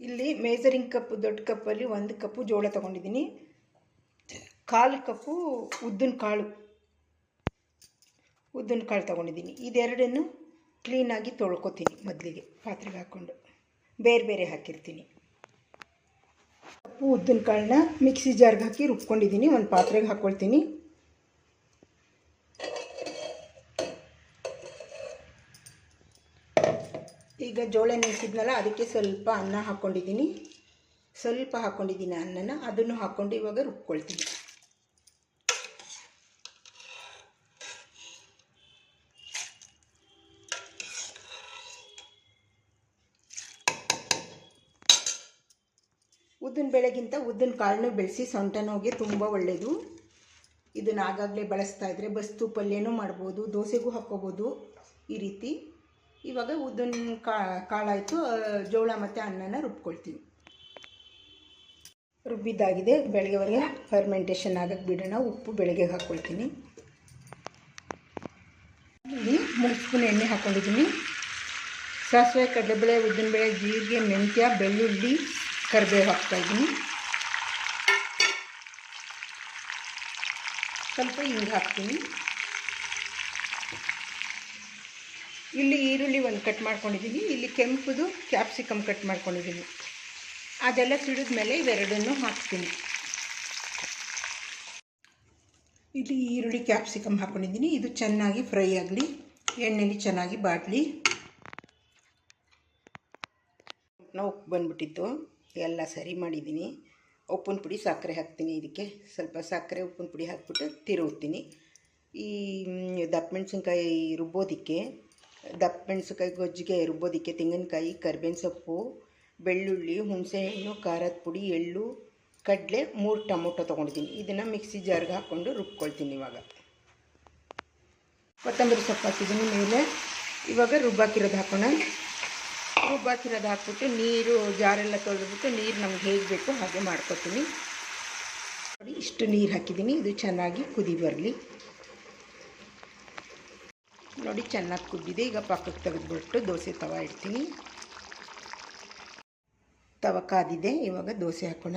ಇಲ್ಲಿ measuring cup ದೊಡ್ಡ ಕಪ್ಪಲ್ಲಿ ಒಂದು ಕಪ್ಪು ಜೋಳ ತೊಗೊಂಡಿದ್ದೀನಿ. ಕಾಲು ಕಪ್ಪು ಉದ್ದಿನ ಕಾಳು ಉದ್ದಿನ ಕಾಳು ತೊಗೊಂಡಿದ್ದೀನಿ. ಇದೆರಡನ್ನು ಕ್ಲೀನಾಗಿ ತೊಳ್ಕೊತೀನಿ ಮೊದಲಿಗೆ ಪಾತ್ರೆಗೆ ಹಾಕ್ಕೊಂಡು. ಬೇರೆ ಬೇರೆ ಹಾಕಿರ್ತೀನಿ. ಕಪ್ಪು ಉದ್ದಿನ ಕಾಳನ್ನ ಮಿಕ್ಸಿ ಜಾರ್ಗೆ ಹಾಕಿ ರುಬ್ಕೊಂಡಿದ್ದೀನಿ. ಒಂದು ಪಾತ್ರೆಗೆ ಹಾಕ್ಕೊಳ್ತೀನಿ ಈಗ ಜೋಳ ನೆನೆಸಿದ್ನಲ್ಲ, ಅದಕ್ಕೆ ಸ್ವಲ್ಪ ಅನ್ನ ಹಾಕ್ಕೊಂಡಿದ್ದೀನಿ ಸ್ವಲ್ಪ ಹಾಕ್ಕೊಂಡಿದ್ದೀನಿ ಅನ್ನನ, ಅದನ್ನು ಹಾಕ್ಕೊಂಡು ಇವಾಗ ರುಬ್ಕೊಳ್ತೀನಿ. ಉದ್ದಿನ ಬೆಳೆಗಿಂತ ಉದ್ದಿನ ಕಾಳನ್ನು ಬೆಳೆಸಿ ಸೊಂಟ ನೋವಿಗೆ ತುಂಬ ಒಳ್ಳೆಯದು ಇದನ್ನು ಆಗಾಗಲೇ ಬಳಸ್ತಾ ಇದ್ದರೆ ಬಸ್ತು ಪಲ್ಯನೂ ಮಾಡ್ಬೋದು, ದೋಸೆಗೂ ಹಾಕ್ಕೋಬೋದು ಈ ರೀತಿ. ಇವಾಗ ಉದ್ದಿನ ಕಾಳಾಯಿತು ಜೋಳ ಮತ್ತು ಅನ್ನನ ರುಬ್ಕೊಳ್ತೀವಿ ರುಬ್ಬಿದ್ದಾಗಿದೆ, ಬೆಳಗ್ಗೆವರೆಗೆ ಫರ್ಮೆಂಟೇಷನ್ ಆಗಕ್ಕೆ ಬಿಡೋಣ, ಉಪ್ಪು ಬೆಳಗ್ಗೆ ಹಾಕ್ಕೊಳ್ತೀನಿ ಇಲ್ಲಿ ಮೂರು ಸ್ಪೂನ್ ಎಣ್ಣೆ ಹಾಕ್ಕೊಂಡಿದ್ದೀನಿ ಸಾಸಿವೆ, ಕಡಲೆಬೇಳೆ, ಉದ್ದಿನಬೇಳೆ, ಜೀರಿಗೆ, ಮೆಂತ್ಯ, ಬೆಳ್ಳುಳ್ಳಿ, ಕರಿಬೇವು ಹಾಕ್ತಾಯಿದ್ದೀನಿ. ಸ್ವಲ್ಪ ಹಿಂಗೆ ಹಾಕ್ತೀನಿ. ಇಲ್ಲಿ ಈರುಳ್ಳಿ ಒಂದು ಕಟ್ ಮಾಡ್ಕೊಂಡಿದ್ದೀನಿ, ಇಲ್ಲಿ ಕೆಂಪುದು ಕ್ಯಾಪ್ಸಿಕಮ್ ಕಟ್ ಮಾಡ್ಕೊಂಡಿದ್ದೀನಿ. ಅದೆಲ್ಲ ಸಿಡಿದ ಮೇಲೆ ಇವೆರಡನ್ನು ಹಾಕ್ತೀನಿ. ಇಲ್ಲಿ ಈರುಳ್ಳಿ ಕ್ಯಾಪ್ಸಿಕಮ್ ಹಾಕ್ಕೊಂಡಿದ್ದೀನಿ ಇದು ಚೆನ್ನಾಗಿ ಫ್ರೈ ಆಗಲಿ, ಎಣ್ಣೆಲಿ ಚೆನ್ನಾಗಿ ಬಾಡಲಿ ಉಪ್ಪು ಬಂದ್ಬಿಟ್ಟಿತ್ತು, ಎಲ್ಲ ಸರಿ ಮಾಡಿದ್ದೀನಿ. ಉಪ್ಪಿನ ಪುಡಿ ಸಕ್ಕರೆ ಹಾಕ್ತೀನಿ, ಇದಕ್ಕೆ ಸ್ವಲ್ಪ ಸಕ್ಕರೆ ಉಪ್ಪಿನ ಪುಡಿ ಹಾಕ್ಬಿಟ್ಟು ತಿರುಗ್ತೀನಿ. ಈ ದಪ್ಪ ಮೆಣಸಿನ್ಕಾಯಿ ರುಬ್ಬೋದಕ್ಕೆ ದಪ್ಪ ಮೆಣಸಿನ್ಕಾಯಿ ಗೊಜ್ಜಿಗೆ ರುಬ್ಬೋದಕ್ಕೆ ತೆಂಗಿನಕಾಯಿ ಕರ್ಬೇವಿನ ಸೊಪ್ಪು ಬೆಳ್ಳುಳ್ಳಿ, ಹುಣಸೆಹಣ್ಣು, ಖಾರದ ಪುಡಿ, ಎಳ್ಳು, ಕಡಲೆ ಮೂರು ಟೊಮೊಟೊ ತೊಗೊಂಡಿದ್ದೀನಿ. ಇದನ್ನು ಮಿಕ್ಸಿ ಜಾರ್ಗೆ ಹಾಕ್ಕೊಂಡು ರುಬ್ಕೊಳ್ತೀನಿ ಇವಾಗ. ಕೊತ್ತಂಬರಿ ಸೊಪ್ಪು ಹಾಕಿದ್ದೀನಿ ಮೇಲೆ. ಇವಾಗ ರುಬ್ಬಾಕಿರೋದು ಹಾಕೋಣ. ರುಬ್ಬಾಕಿರೋದು ಹಾಕ್ಬಿಟ್ಟು ನೀರು, ಜಾರೆಲ್ಲ ತೊಳೆದ್ಬಿಟ್ಟು ನೀರು ನಮ್ಗೆ ಹೇಗೆ ಬೇಕು ಹಾಗೆ ಮಾಡ್ಕೊತೀನಿ. ನೋಡಿ, ಇಷ್ಟು ನೀರು ಹಾಕಿದ್ದೀನಿ. ಇದು ಚೆನ್ನಾಗಿ ಕುದಿ ಬರಲಿ. ನೋಡಿ, ಚೆನ್ನಾಗಿ ಕುದ್ದಿದೆ. ಈಗ ಪಕ್ಕಕ್ಕೆ ತೆಗೆದುಬಿಟ್ಟು ದೋಸೆ ತವ ಇಡ್ತೀನಿ. ತವ ಕಾದಿದೆ. ಇವಾಗ ದೋಸೆ ಹಾಕೋಣ.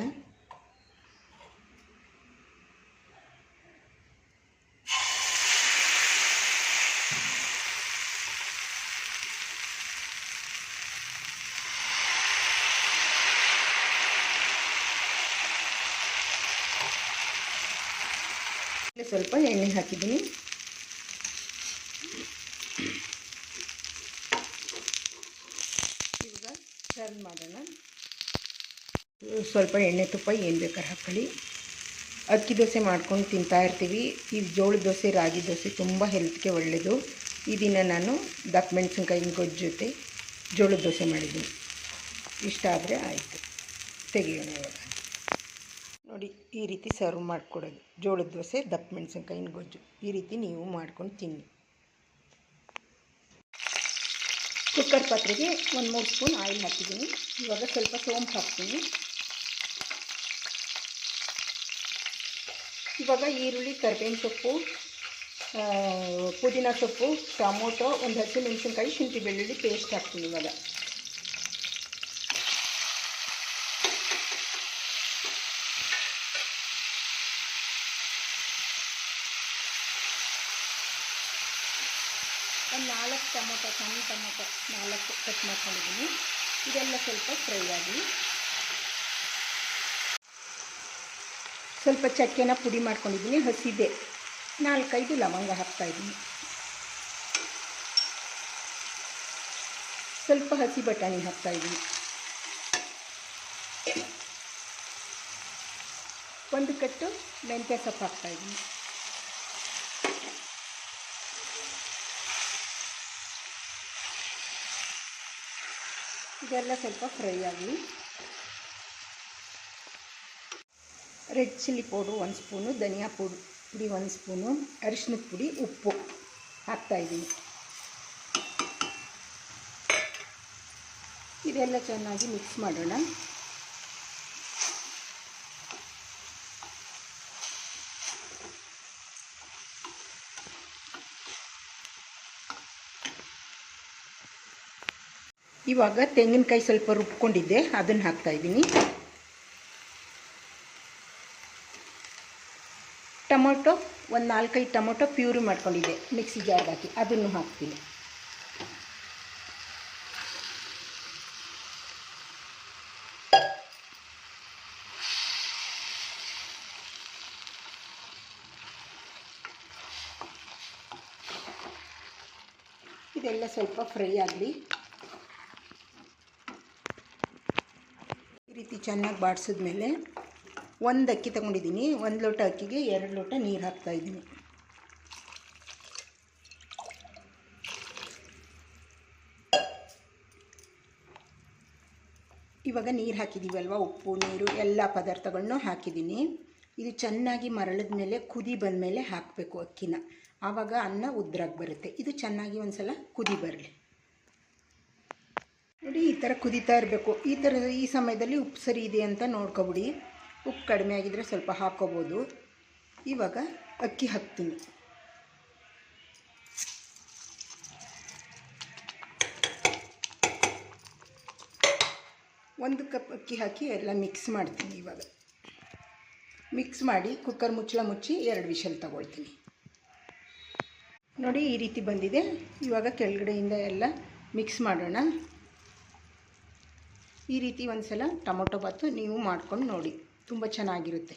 ಸ್ವಲ್ಪ ಎಣ್ಣೆ ಹಾಕಿದ್ದೀನಿ ಇವಾಗ ಸರ್ವ್ ಮಾಡೋಣ ಸ್ವಲ್ಪ ಎಣ್ಣೆ ತುಪ್ಪ, ಏನು ಬೇಕಾದ್ರೆ ಹಾಕ್ಕೊಳ್ಳಿ ಅಕ್ಕಿ ದೋಸೆ ಮಾಡ್ಕೊಂಡು ತಿಂತಾ ಇರ್ತೀವಿ. ಈ ಜೋಳದ ದೋಸೆ, ರಾಗಿ ದೋಸೆ ತುಂಬ ಹೆಲ್ತ್ಗೆ ಒಳ್ಳೆಯದು ಈ ದಿನ ನಾನು ದಪ್ಪ ಮೆಣಸಿನ್ಕಾಯಿ ಗೊಜ್ಜು ಜೊತೆ ಜೋಳದ ದೋಸೆ ಮಾಡಿದ್ದೀನಿ ಇಷ್ಟ ಆದರೆ ಆಯಿತು. ತೆಗಿಯೋಣ ಇವಾಗ. ನೋಡಿ, ಈ ರೀತಿ ಸರ್ವ್ ಮಾಡಿಕೊಡೋದು. ಜೋಳದ ದೋಸೆ, ದಪ್ಪ ಮೆಣಸಿನ್ಕಾಯಿನ ಗೊಜ್ಜು. ಈ ರೀತಿ ನೀವು ಮಾಡ್ಕೊಂಡು ತಿನ್ನಿ. ಕುಕ್ಕರ್ ಪಾತ್ರೆಗೆ ಒಂದು ಮೂರು ಸ್ಪೂನ್ ಆಯಿಲ್ ಹಾಕಿದ್ದೀನಿ. ಇವಾಗ ಸ್ವಲ್ಪ ಸೋಂಪು ಹಾಕ್ತೀನಿ. ಇವಾಗ ಈರುಳ್ಳಿ, ಕರಿಬೇವಿನ ಸೊಪ್ಪು ಪುದೀನ ಸೊಪ್ಪು, ಟೊಮೊಟೊ, ಒಂದು ಹಸಿ ಮೆಣಸಿನ್ಕಾಯಿ, ಶುಂಠಿ ಬೆಳ್ಳುಳ್ಳಿ ಪೇಸ್ಟ್ ಹಾಕ್ತೀನಿ ಇವಾಗ. ಒಂದು ನಾಲ್ಕು ಟೊಮೊಟೊ, ಸಣ್ಣ ಟೊಮೊಟೊ ನಾಲ್ಕು ಕಟ್ ಮಾಡ್ಕೊಂಡಿದ್ದೀನಿ. ಇದೆಲ್ಲ ಸ್ವಲ್ಪ ಫ್ರೈ ಆಗಲಿ ಸ್ವಲ್ಪ ಚಕ್ಕೆನ ಪುಡಿ ಮಾಡ್ಕೊಂಡಿದ್ದೀನಿ, ಹಸಿದೆ. ನಾಲ್ಕೈದು ಲವಂಗ ಹಾಕ್ತಾಯಿದ್ದೀನಿ. ಸ್ವಲ್ಪ ಹಸಿ ಬಟಾಣಿ ಹಾಕ್ತಾಯಿದ್ದೀನಿ. ಒಂದು ಕಟ್ಟು ಮೆಂತ್ಯ ಸೊಪ್ಪು ಹಾಕ್ತಾಯಿದ್ದೀನಿ. ಇದೆಲ್ಲ ಸ್ವಲ್ಪ ಫ್ರೈ ಆಗಲಿ. ರೆಡ್ ಚಿಲ್ಲಿ ಪೌಡ್ರು ಒಂದು ಸ್ಪೂನು, ಧನಿಯಾ ಪುಡಿ ಪುಡಿ ಒಂದು ಸ್ಪೂನು, ಅರಿಶಿನದ ಪುಡಿ, ಉಪ್ಪು ಹಾಕ್ತಾಯಿದ್ದೀನಿ ಇದೆಲ್ಲ ಚೆನ್ನಾಗಿ ಮಿಕ್ಸ್ ಮಾಡೋಣ. ಇವಾಗ ತೆಂಗಿನಕಾಯಿ ಸ್ವಲ್ಪ ರುಬ್ಕೊಂಡಿದ್ದೆ, ಅದನ್ನು ಹಾಕ್ತಾಯಿದ್ದೀನಿ ಟೊಮೊಟೊ, ಒಂದು ನಾಲ್ಕೈದು ಟೊಮೊಟೊ ಪ್ಯೂರಿ ಮಾಡ್ಕೊಂಡಿದ್ದೆ, ಮಿಕ್ಸಿ ಜಾರ್ಗೆ ಹಾಕಿ, ಅದನ್ನು ಹಾಕ್ತೀನಿ. ಇದೆಲ್ಲ ಸ್ವಲ್ಪ ಫ್ರೈ ಆಗಲಿ. ಈ ರೀತಿ ಚೆನ್ನಾಗಿ ಬಾಡಿಸಿದ್ಮೇಲೆ ಒಂದು ಅಕ್ಕಿ ತಗೊಂಡಿದ್ದೀನಿ, ಒಂದು ಲೋಟ ಅಕ್ಕಿಗೆ ಎರಡು ಲೋಟ ನೀರು ಹಾಕ್ತಾಯಿದ್ದೀನಿ ಇವಾಗ ನೀರು ಹಾಕಿದ್ದೀವಲ್ವ ಉಪ್ಪು, ನೀರು, ಎಲ್ಲ ಪದಾರ್ಥಗಳನ್ನೂ ಹಾಕಿದ್ದೀನಿ ಇದು ಚೆನ್ನಾಗಿ ಮರಳಿದ ಮೇಲೆ, ಕುದಿ ಬಂದ ಮೇಲೆ ಹಾಕಬೇಕು ಅಕ್ಕಿನ. ಆವಾಗ ಅನ್ನ ಉದ್ರಾಗಿ ಬರುತ್ತೆ. ಇದು ಚೆನ್ನಾಗಿ ಒಂದು ಸಲ ಕುದಿ ಬರಲಿ. ನೋಡಿ, ಈ ಥರ ಕುದೀತಾ ಇರಬೇಕು. ಈ ಥರ ಈ ಸಮಯದಲ್ಲಿ ಉಪ್ಪು ಸರಿ ಇದೆ ಅಂತ ನೋಡ್ಕೊಬಿಡಿ. ಉಪ್ಪು ಕಡಿಮೆ ಆಗಿದ್ದರೆ ಸ್ವಲ್ಪ ಹಾಕ್ಕೋಬೋದು ಇವಾಗ ಅಕ್ಕಿ ಹಾಕ್ತೀನಿ. ಒಂದು ಕಪ್ ಅಕ್ಕಿ ಹಾಕಿ ಎಲ್ಲ ಮಿಕ್ಸ್ ಮಾಡ್ತೀನಿ ಇವಾಗ. ಮಿಕ್ಸ್ ಮಾಡಿ ಕುಕ್ಕರ್ ಮುಚ್ಚಳ ಮುಚ್ಚಿ ಎರಡು ವಿಷಲ್ ತಗೊಳ್ತೀನಿ. ನೋಡಿ ಈ ರೀತಿ ಬಂದಿದೆ. ಇವಾಗ ಕೆಳಗಡೆಯಿಂದ ಎಲ್ಲ ಮಿಕ್ಸ್ ಮಾಡೋಣ. ಈ ರೀತಿ ಒಂದು ಸಲ ಟೊಮೊಟೊ ಬಾತು ನೀವು ಮಾಡ್ಕೊಂಡು ನೋಡಿ. ತುಂಬ ಚೆನ್ನಾಗಿರುತ್ತೆ.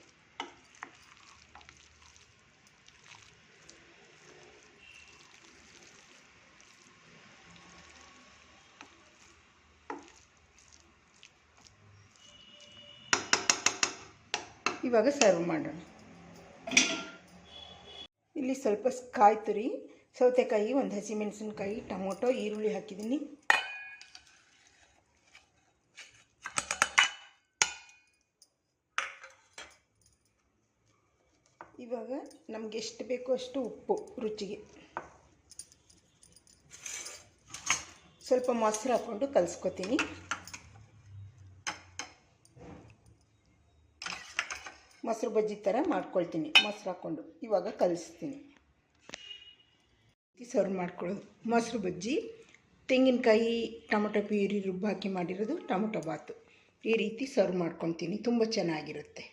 ಇವಾಗ ಸರ್ವ್ ಮಾಡೋಣ. ಇಲ್ಲಿ ಸ್ವಲ್ಪ ಕಾಯಿ ತುರಿ ಸೌತೆಕಾಯಿ ಒಂದು ಹಸಿಮೆಣಸಿನ್ಕಾಯಿ ಟೊಮೊಟೊ, ಈರುಳ್ಳಿ ಹಾಕಿದ್ದೀನಿ ಇವಾಗ ನಮ್ಗೆ ಎಷ್ಟು ಬೇಕೋ ಅಷ್ಟು ಉಪ್ಪು ರುಚಿಗೆ. ಸ್ವಲ್ಪ ಮೊಸರು ಹಾಕ್ಕೊಂಡು ಕಲಿಸ್ಕೊತೀನಿ. ಮೊಸರು ಬಜ್ಜಿ ಥರ ಮಾಡ್ಕೊಳ್ತೀನಿ, ಮೊಸರು ಹಾಕ್ಕೊಂಡು ಇವಾಗ ಕಲಿಸ್ತೀನಿ. ಸರ್ವ್ ಮಾಡ್ಕೊಳ್ಳೋದು. ಮೊಸರು ಬಜ್ಜಿ, ತೆಂಗಿನಕಾಯಿ, ಟೊಮೊಟೊ ಪ್ಯೂರಿ ರುಬ್ಬಾಕಿ ಮಾಡಿರೋದು ಟೊಮೊಟೊ ಬಾತು. ಈ ರೀತಿ ಸರ್ವ್ ಮಾಡ್ಕೊತೀನಿ ತುಂಬ ಚೆನ್ನಾಗಿರುತ್ತೆ.